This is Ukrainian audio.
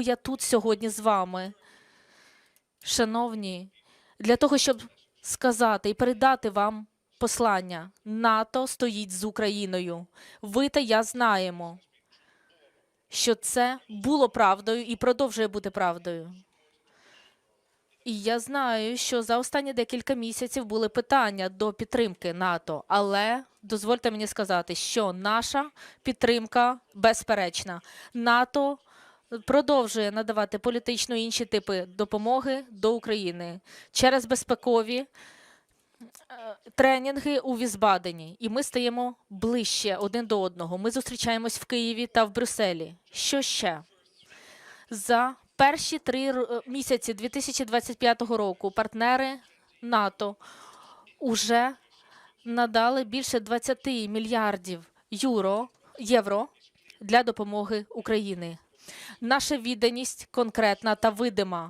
я тут сьогодні з вами, шановні, для того, щоб сказати і передати вам послання. НАТО стоїть з Україною. Ви та я знаємо, що це було правдою і продовжує бути правдою. І я знаю, що за останні декілька місяців були питання до підтримки НАТО, але дозвольте мені сказати, що наша підтримка безперечна. НАТО продовжує надавати політичну інші типи допомоги до України через безпекові е, тренінги у Візбадені, і ми стаємо ближче один до одного. Ми зустрічаємось в Києві та в Брюсселі. Що ще? За перші три е, місяці 2025 року партнери НАТО уже надали більше 20 мільярдів євро для допомоги Україні. Наша відданість конкретна та видима.